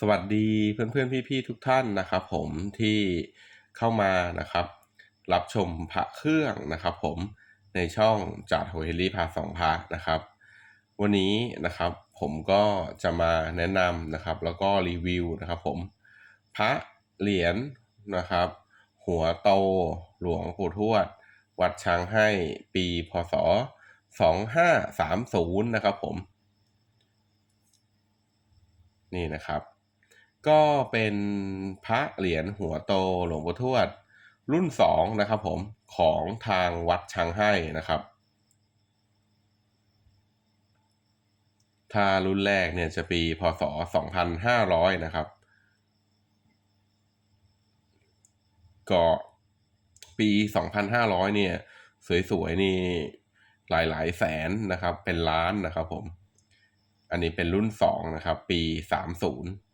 สวัสดีเพื่อนๆพี่ๆทุกท่านนะครับ ผมที่เข้ามานะครับ รับชมพระเครื่องนะครับ ผมในช่องจัดโฮเฮลี่พาสองพระนะครับ วันนี้นะครับผมก็จะมาแนะนำนะครับ แล้วก็รีวิวนะครับ ผมพระเหรียญนะครับ หัวโตหลวงปู่ทวด วัดช้างให้ปีพศ 2530 นะครับผม นี่นะครับ ก็เป็นพระเหรียญหัวโตหลวงปู่ทวด รุ่นสองนะครับผมของทางวัดช้างให้นะครับ ถ้ารุ่นแรกเนี่ยจะปีพศ 2500 นะครับ ก็ปี 2,500 เนี่ย สวยๆ นี่หลายๆ แสนนะครับ เป็นล้านนะครับผม อันนี้เป็นรุ่น 2 นะครับ ปี 30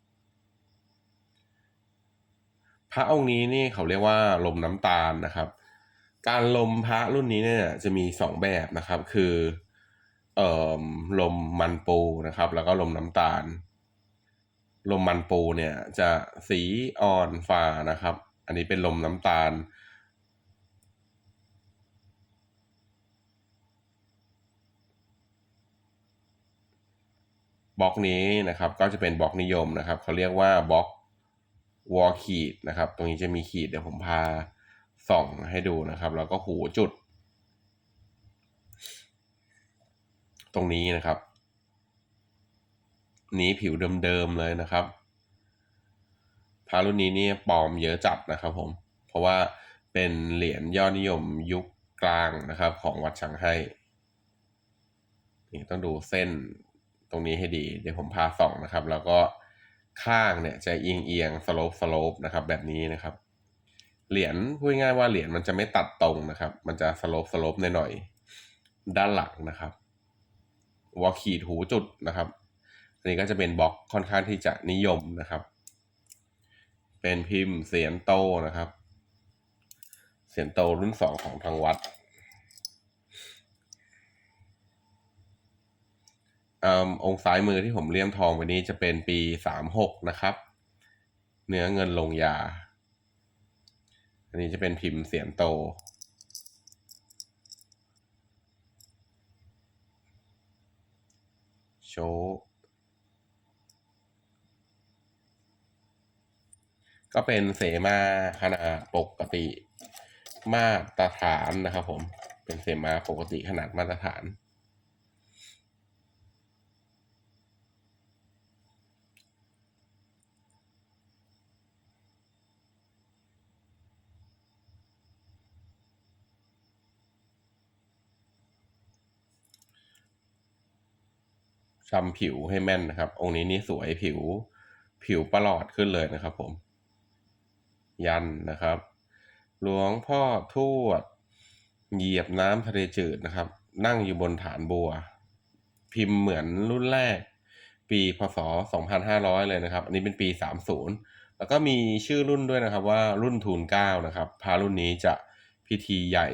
พระองค์นี้นี่เขาเรียกว่าลมน้ำตาลนะครับ การลมพระรุ่นนี้เนี่ยจะมี2แบบนะครับ คือเอ่อลมมันปูนะครับ แล้วก็ลมน้ำตาล ลมมันปูเนี่ยจะสีอ่อนฟ้านะครับ อันนี้เป็นลมน้ำตาลบล็อกนี้นะครับก็จะเป็นบล็อกนิยมนะครับ เขาเรียกว่าบล็อก วอลขีดนะครับ ตรงนี้จะมีขีดเดี๋ยวผมพาส่องให้ดูนะครับ แล้วก็หูจุด ตรงนี้นะครับ นี้ผิวเดิมๆเลยนะครับพารุ่นนี้นี่ปลอมเยอะจัดนะครับผม เพราะว่าเป็นเหรียญยอดนิยมยุคกลางนะครับ ของวัดชังให้นี่ต้องดูเส้นตรงนี้ให้ดี เดี๋ยวผมพาส่องนะครับ แล้วก็ ข้างเนี่ยจะเอียงเอียงสโลปสโลปนะครับแบบนี้นะครับ เหรียญพูดง่ายว่าเหรียญมันจะไม่ตัดตรงนะครับ มันจะสโลปสโลปหน่อยๆด้านหลังนะครับวอลขีดหูจุดนะครับอันนี้ก็จะเป็นบล็อกค่อนข้างที่จะนิยมนะครับ เป็นพิมพ์เสียนโตนะครับ เสียนโตรุ่นสองของทางวัด อองค์ซ้ายมือที่ผมเลี่ยมทองไว้นี้จะเป็นปีสามหกนะครับ เนื้อเงินลงยา อันนี้จะเป็นพิมพ์เสียนโต โชก็เป็นเสมาขนาดปกติมาตรฐานนะครับผม เป็นเสมาปกติขนาดมาตรฐาน ชำผิวให้แม่นนะครับ องค์นี้นี่สวยผิว ผิวประหลอดขึ้นเลยนะครับผม ยันนะครับ หลวงพ่อทวด เหยียบน้ำทะเลจืดนะครับ นั่งอยู่บนฐานบัว พิมพ์เหมือนรุ่นแรก ปีพศ 2500 เลยนะครับ อันนี้เป็นปี 30 แล้วก็มีชื่อรุ่นด้วยนะครับว่ารุ่นทูลเก้านะครับ พารุ่นนี้จะพิธีใหญ่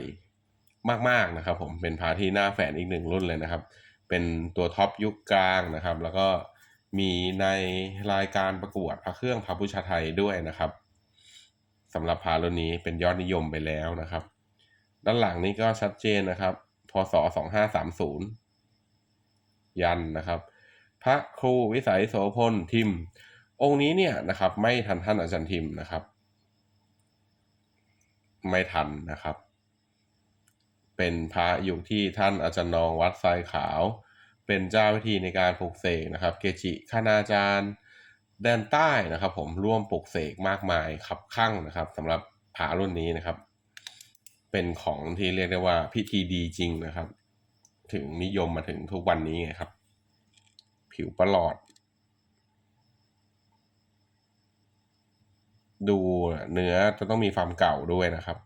มากๆนะครับ ผมเป็นพาที่หน้าแฝนอีกหนึ่งรุ่นเลยนะครับ เป็นตัวท็อปยุคกลางนะครับ แล้วก็มีในรายการประกวดพระเครื่องพระพุชาไทยด้วยนะครับสำหรับพารุ่นนี้เป็นยอดนิยมไปแล้วนะครับ ด้านหลังนี้ก็ชัดเจนนะครับ พศ 2530 ยันนะครับ พระครูวิสัยโสพลทิม องค์นี้เนี่ยนะครับ ไม่ทันท่านอาจารย์ทิมนะครับ ไม่ทันนะครับ เป็นพระอยู่ที่ท่านอาจารย์นองวัดทรายขาว เป็นเจ้าพิธีในการปลูกเสกนะครับ เกจิคณาจารย์แดนใต้นะครับ ผมร่วมปลูกเสกมากมายขับข้างนะครับสำหรับพระรุ่นนี้นะครับ เป็นของที่เรียกได้ว่าพิธีดีจริงนะครับ ถึงนิยมมาถึงทุกวันนี้ไงครับ ผิวประหลอด ดูเนื้อจะต้องมีความเก่าด้วยนะครับ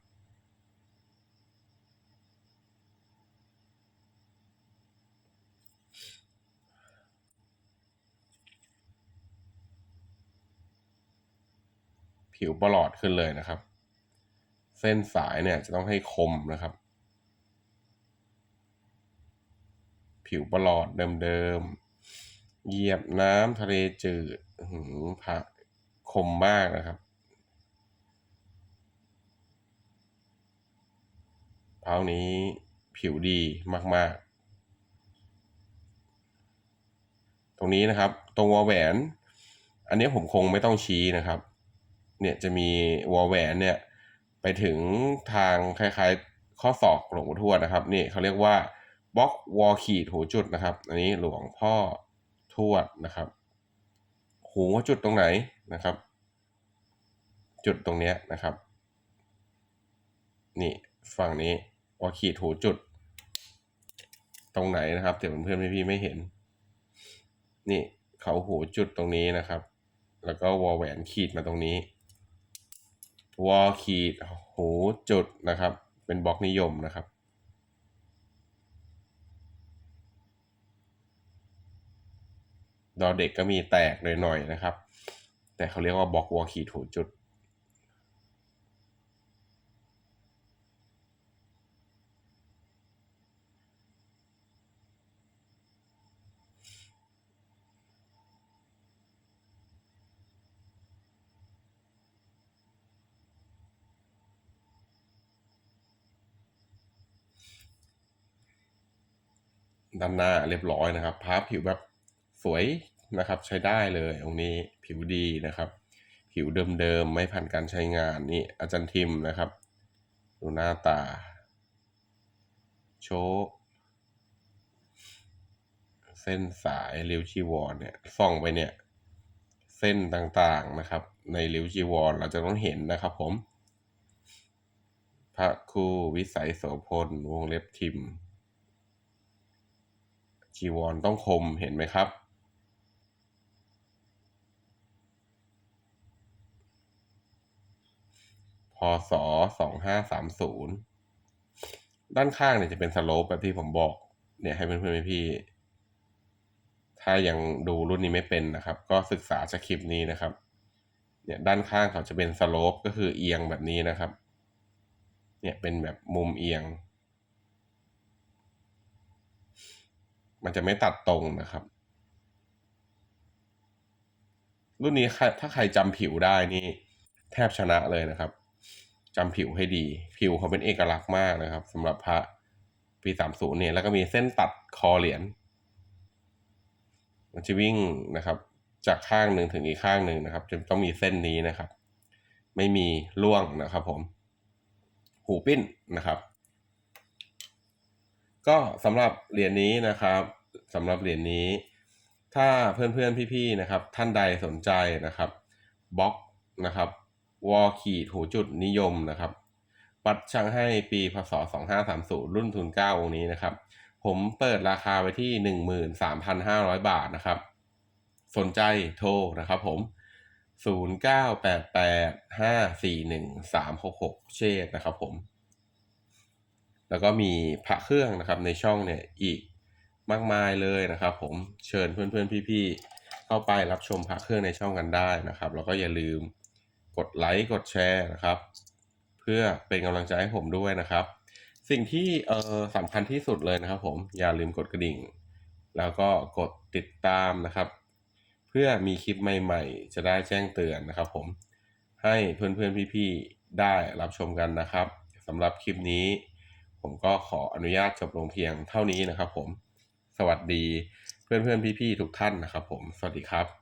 ผิวประหลอดขึ้นเลยนะครับ เส้นสายเนี่ยจะต้องให้คมนะครับ ผิวประหลอดเดิมๆเหยียบน้ำทะเลจืดหือพระคมมากนะครับเท้านี้ผิวดีมาก ๆ ตรงนี้นะครับ ตรงวอแหวน อันนี้ผมคงไม่ต้องชี้นะครับ เนี่ยจะมีวอลแหวนเนี่ยไปถึงทางคล้ายๆข้อศอกหลวงปู่ทวดนะครับนี่เขาเรียกว่าบล็อกวอลขีดหูจุดนะครับ อันนี้หลวงพ่อทวดนะครับหูว่าจุดตรงไหนนะครับ จุดตรงเนี้ยนะครับ นี่ฝั่งนี้วอลขีดหูจุด ตรงไหนนะครับเดี๋ยวเพื่อนๆพี่ๆไม่เห็น นี่เขาหูจุดตรงนี้นะครับ แล้วก็วอลแหวนขีดมาตรงนี้ วอลขีดหูจุดนะครับ เป็นบล็อกนิยมนะครับ ดอเด็กก็มีแตกหน่อยๆนะครับ แต่เขาเรียกว่าบล็อกวอลขีดหูจุด ด้านหน้าเรียบร้อยนะครับพาผิวแบบสวยนะครับ ใช้ได้เลยตรงนี้ผิวดีนะครับ ผิวเดิมๆไม่ผ่านการใช้งานนี่อาจารย์ทิมนะครับ ดูหน้าตา โชเส้นสายริ้วจีวรเนี่ยส่องไปเนี่ย เส้นต่างๆนะครับ ในริ้วจีวรเราจะต้องเห็นนะครับผม พระครูวิสัยโสพลวงเล็บทิม จีวรต้องคมเห็นไหมครับ พศสองห้าสามศูนย์ด้านข้างเนี่ยจะเป็นสโลปแบบที่ผมบอก เนี่ยให้เพื่อนๆพี่ถ้ายังดูรุ่นนี้ไม่เป็นนะครับ ก็ศึกษาจากคลิปนี้นะครับ เนี่ยด้านข้างเขาจะเป็นสโลปก็คือเอียงแบบนี้นะครับ เนี่ยเป็นแบบมุมเอียง มันจะไม่ตัดตรงนะครับ รุ่นนี้ถ้าใครจำผิวได้นี่ แทบชนะเลยนะครับจำผิวให้ดี ผิวเขาเป็นเอกลักษณ์มากนะครับสำหรับพระปีสามศูนย์เนี่ยแล้วก็มีเส้นตัดคอเหรียญมันจะวิ่งนะครับ จากข้างหนึ่งถึงอีกข้างหนึ่งนะครับ จะต้องมีเส้นนี้นะครับ ไม่มีล่วงนะครับผม หูปิ้นนะครับ ก็สำหรับเหรียญนี้นะครับสำหรับเหรียญนี้ ถ้าเพื่อนๆพี่ๆนะครับ ท่านใดสนใจนะครับบล็อกนะครับวอลขีดหูจุดนิยมนะครับปัดช่างให้ปีพศ 2530 รุ่นทุน9องนี้นะครับ ผมเปิดราคาไว้ที่ 13,500 บาทนะครับ สนใจโทรนะครับผม 0988541366 เชษนะครับผม แล้วก็มีพระเครื่องนะครับในช่องเนี่ยอีกมากมายเลยนะครับ ผมเชิญเพื่อนๆพี่ๆเข้าไปรับชมพระเครื่องในช่องกันได้นะครับ แล้วก็อย่าลืมกดไลค์กดแชร์นะครับ เพื่อเป็นกำลังใจให้ผมด้วยนะครับ สิ่งที่เออสำคัญที่สุดเลยนะครับ ผมอย่าลืมกดกระดิ่ง แล้วก็กดติดตามนะครับ เพื่อมีคลิปใหม่ ๆ จะได้แจ้งเตือนนะครับ ผมให้เพื่อนๆพี่ๆได้รับชมกันนะครับสำหรับคลิปนี้ ผมก็ขออนุญาตจบลงเพียงเท่านี้นะครับผม สวัสดีเพื่อนๆพี่ๆทุกท่านนะครับผม สวัสดีครับ